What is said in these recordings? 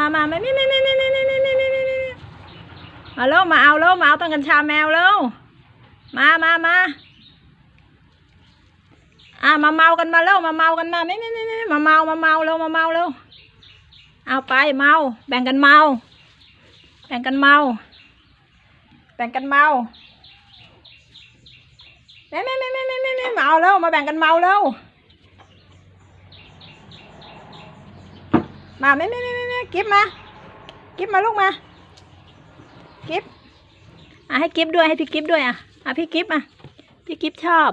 มามาไม่ไม่ไม่ไม่ไม่ไม่ไม่ไม่ไม่ไม่ไม่ไม่มาเร็วมาเอาเร็วมาเอาต้นกัญชาแมวเร็วมามามาอะมาเมากันมาเร็วมาเมากันมาไม่ไม่ไม่ไม่มาเมามาเมาเร็วมาเมาเร็วเอาไปเมาแบ่งกันเมา แบ่งกันเมา แบ่งกันเมาไม่ไม่ไม่ไม่ไม่ไม่ไม่มาเอาเร็วมาแบ่งกันเมาเร็วมาไม่ไม่ไม่ กิฟมา กิฟมาลูกมา กิฟอะให้กิฟด้วยให้พี่กิฟด้วยอะอะพี่กิฟอะพี่กิฟชอบ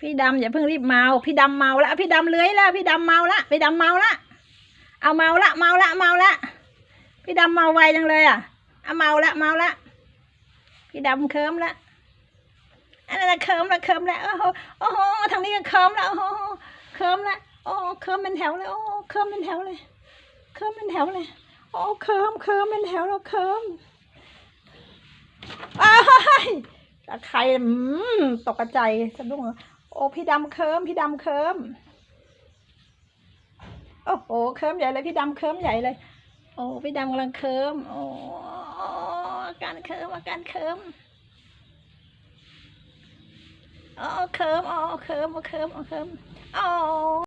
พี่ดำอย่าเพิ่งรีบเมา พี่ดำเมาละพี่ดำเลื้อยแล้วพี่ดำเมาละพี่ดำเมาละเอาเมาละเมาละเมาละพี่ดำเมาไวจังเลยอะ เอาเมาละเมาละพี่ดำเคิมละอันนั้นะเคิมละเคิมละโอ้โหโอ้โหทางนี้ก็เคิมละโอ้โหเคิมละโอ้เคิมเป็นแถวเลยโอ้เคิมเป็นแถวเลย เคิมเป็นแถวเลยโอ้เคิมเคิมเป็นแถวแล้วเคิมอ้ายตะใครตกใจสะดุ้งเลยโอ้พี่ดำเคิมพี่ดำเคิมโอ้โหเคิมใหญ่เลยพี่ดำเคิมใหญ่เลย โอ้พี่ดำกำลังเคิมโอ้ การเคิมอาการเคิมอ๋อเคิมอ๋อเคิมอ๋อเคิมอ๋อเคิมอ๋อ